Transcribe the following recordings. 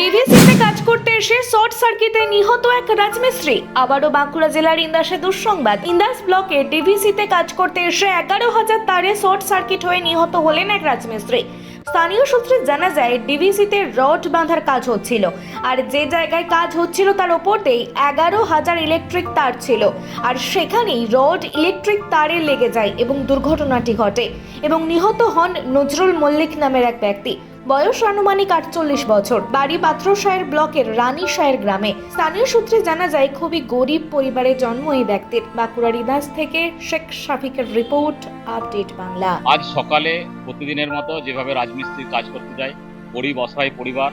ডিভিসিতে কাজ করতে এসে শর্ট সার্কিটে নিহত এক রাজমিস্ত্রি। আবারও বাঁকুড়া জেলার ইন্দাসে দুঃসংবাদ। ইন্দাস ব্লকে ডিভিসিতে কাজ করতে এসে এগারো হাজার তারে শর্ট সার্কিট হয়ে নিহত হলেন এক রাজমিস্ত্রি। স্থানীয় সূত্রে জানা যায় ডিভিসিতে রড বাঁধার কাজ হচ্ছিল। আর যে জায়গায় কাজ হচ্ছিল তার ওপরতেই এগারো হাজার ইলেকট্রিক তার ছিল। আর সেখানেই রড ইলেকট্রিক তারে লেগে যায় এবং দুর্ঘটনাটি ঘটে। এবং নিহত হন নজরুল মল্লিক নামের এক ব্যক্তি। বয়স আনুমানিক আটচল্লিশ বছর। বাড়ি পাত্রসায়ের ব্লকের রানী সায়ের গ্রামে। স্থানীয় সূত্রে জানা যায়, খুবই গরিব পরিবারে জন্ম এই ব্যক্তির। বাঁকুড়ার ইদাস থেকে শেখ শাফিকের রিপোর্ট, আপডেট বাংলা। আজ সকালে প্রতিদিনের মতো যেভাবে রাজমিস্ত্রির কাজ করতে যায়, গরিব অসহায় পরিবার,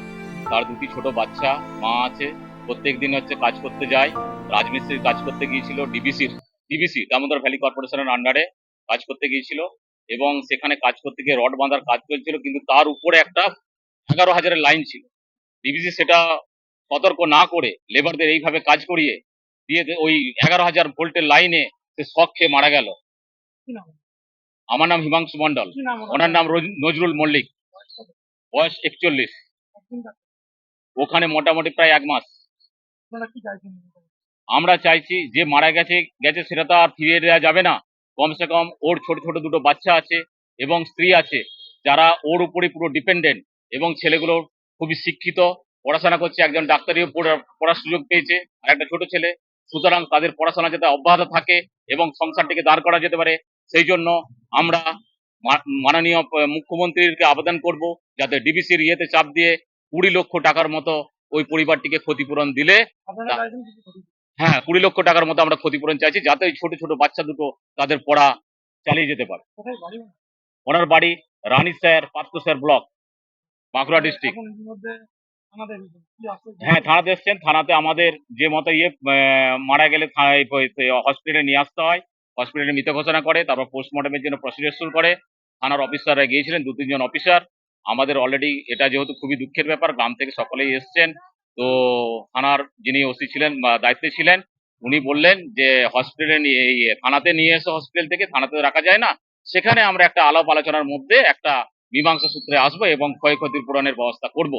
তার দুটি ছোট বাচ্চা, মা আছে, প্রত্যেক দিন হচ্ছে কাজ করতে যায়। রাজমিস্ত্রির কাজ করতে গিয়েছিল ডিবিসির। ডিবিসি, দামোদর ভ্যালি কর্পোরেশনের আন্ডারে কাজ করতে গিয়েছিল। এবং সেখানে কাজ করতে গিয়ে রড বাঁধার কাজ চলছিল কিন্তু তার উপরে একটা এগারো হাজারের লাইন ছিল। ডিবিসি সেটা সতর্ক না করে লেবারদের এইভাবে কাজ করিয়ে দিয়ে ওই এগারো হাজার ভোল্টের লাইনে সে শখ খেয়ে মারা গেল। আমার নাম হিমাংশু মন্ডল ওনার নাম নজরুল মল্লিক। বয়স একচল্লিশ। ওখানে মোটামুটি প্রায় এক মাস। আমরা চাইছি যে মারা গেছে গেছে সেটা তো আর ফিরিয়ে দেওয়া যাবে না। কমসে কম ওর ছোট ছোট দুটো বাচ্চা আছে এবং স্ত্রী আছে যারা ওর উপরে পুরো ডিপেন্ডেন্ট এবং ছেলেগুলো খুবই শিক্ষিত পড়াশোনা করছে একজন ডাক্তারিও পড়ার সুযোগ পেয়েছে আর একটা ছোট ছেলে। সুতরাং তাদের পড়াশোনা যাতে অব্যাহত থাকে এবং সংসারটিকে দাঁড় করা যেতে পারে সেই জন্য আমরা মাননীয় মুখ্যমন্ত্রীকে আবেদন করব যাতে ডিবিসির ইয়েতে চাপ দিয়ে কুড়ি লক্ষ টাকার মতো ওই পরিবারটিকে ক্ষতিপূরণ দিলে করুন। হ্যাঁ কুড়ি লক্ষ টাকার মতো আমরা ক্ষতিপূরণ চাইছি যাতে ওই ছোট ছোট বাচ্চা দুটো তাদের পড়া চালিয়ে যেতে পারে। ওনার বাড়ি Rani sir Partha sir block Bankura district. হ্যাঁ থানাতে এসছেন। থানাতে আমাদের যে মতো ইয়ে মারা গেলে হসপিটালে নিয়ে আসতে হয়। হসপিটালে মৃত ঘোষণা করে তারপর পোস্টমর্টমের জন্য প্রসিডিউর শুরু করে। থানার অফিসাররা গিয়েছিলেন দু তিনজন অফিসার আমাদের অলরেডি এটা যেহেতু খুবই দুঃখের ব্যাপার গ্রাম থেকে সকলেই এসছেন। তো থানার যিনি ওসি ছিলেন বা দায়িত্বে ছিলেন, উনি বললেন যে হসপিটালে নিয়ে, এই থানাতে নিয়ে এসে হসপিটাল থেকে, থানাতে রাখা যায় না। সেখানে আমরা একটা আলাপ আলোচনার মধ্যে একটা মীমাংসা সূত্রে আসব এবং ক্ষয়ক্ষতির পূরণের ব্যবস্থা করব।